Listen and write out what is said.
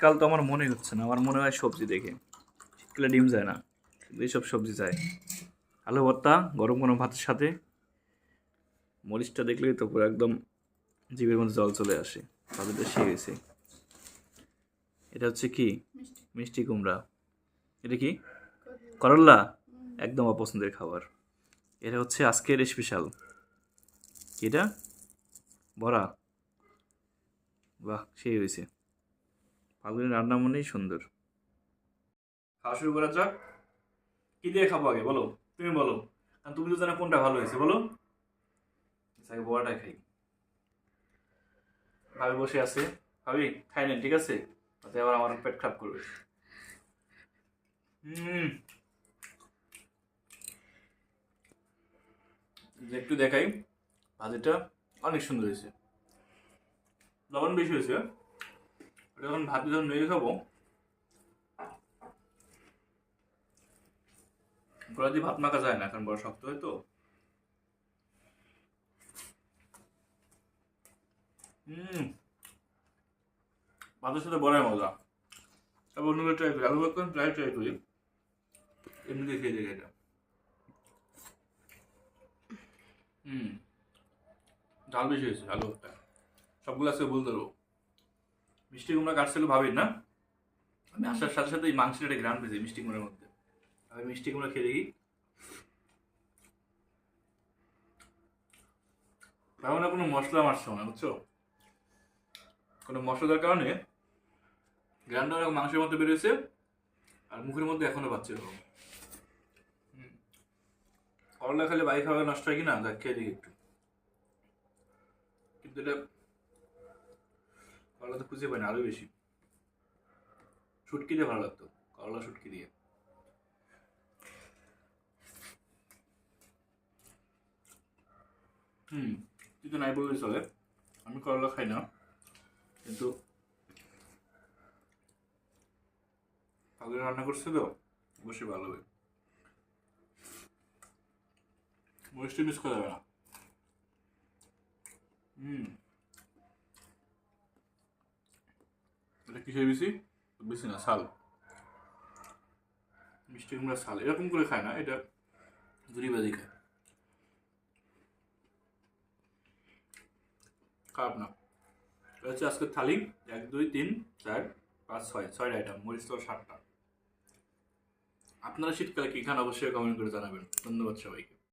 শীতকাল তো আমার মনে হচ্ছে না আমার মনে হয় সবজি দেখে। শীতকালে ডিম যায় না এইসব সবজি যায়। আলু ভর্তা গরম গরম ভাতের সাথে। মরিচটা দেখলেই তো পুরো একদম জীবের মধ্যে জল চলে আসে তাদের সে গেছে এটা হচ্ছে কি? মিষ্টি। কুমড়া। এটা কি? করল্লা একদম অপছন্দের খাবার। এটা হচ্ছে আজকের স্পেশাল এটা? বড়া। বাহ সেই হয়েছে। ফাল্গুনি রান্না মনেই সুন্দর। খাওয়া শুরু করা যাক। কি দিয়ে খাব আগে? বলো। তুমি বলো। কারণ তুমি তো জানো কোনটা ভালো হয়েছে। বলো। আচ্ছা, আগে বড়াটা খাই। ভাবি বসে আছে। ভাবি খাই নেন ঠিক আছে? তাতে আবার আমার পেট খারাপ করবে। একটু দেখাই। ভাজিটা অনেক সুন্দর হয়েছে। লবণ বেশি হয়েছে ওটা যখন ভাত যখন মেরে খাব গোড়া দিয়ে ভাত মাখা যায় না, কারণ বড় শক্ত হয় তো। ভাতের সাথে বড়াই মজা। তারপর অন্যগুলো ট্রাই করি আলু ভর্তা ট্রাই ট্রাই করি। এমনি খেয়ে দেখে এটা। হুম ঝাল বেশি হয়েছে, আলু সবগুলো আজকে বলতে পারব মিষ্টি কুমড়া কাটছিল ভাবি না? আমি আসার সাথে সাথে এই মাংসের একটা গ্রাম পেয়েছি মিষ্টি কুমড়ার মধ্যে। আমি মিষ্টি কুমড়া খেয়ে দেখি। তেমন না কোনো মশলা মারছে না বুঝছ? কোনো মশলার কারণে গ্রান্ডা অনেক মাংসের মধ্যে বেরিয়েছে আর মুখের মধ্যে এখনও পাচ্ছে এরকম। করলা খেলে বাড়ি খাওয়া নষ্ট হয় কি না দেখ খেয়ে দেখি একটু। কিন্তু এটা করলা তো খুঁজে পাই না আরও বেশি। শুটকি দিয়ে ভালো লাগতো, করলা শুটকি দিয়ে। হুম, তুই তো নাই বললে চলে আমি করলা খাই না, কিন্তু আগে রান্না করছে তো, অবশ্যই ভালো হবে। মরিচটা মিস করা যাবে না। হুম এটা কিসের বেশি? বেশি না, শাল। মিষ্টি কুমড়া, শাল। এরকম করে খায় না, এটা দুরি বাজি খায়। খারাপ না। হচ্ছে আজকের থালি। এক, দুই, তিন, চার, পাঁচ, ছয়। ছয়টা আইটেম মরিচ তো সাতটা। আপনারা শীতকালে কি খান, অবশ্যই কমেন্ট করে জানাবেন। ধন্যবাদ সবাইকে।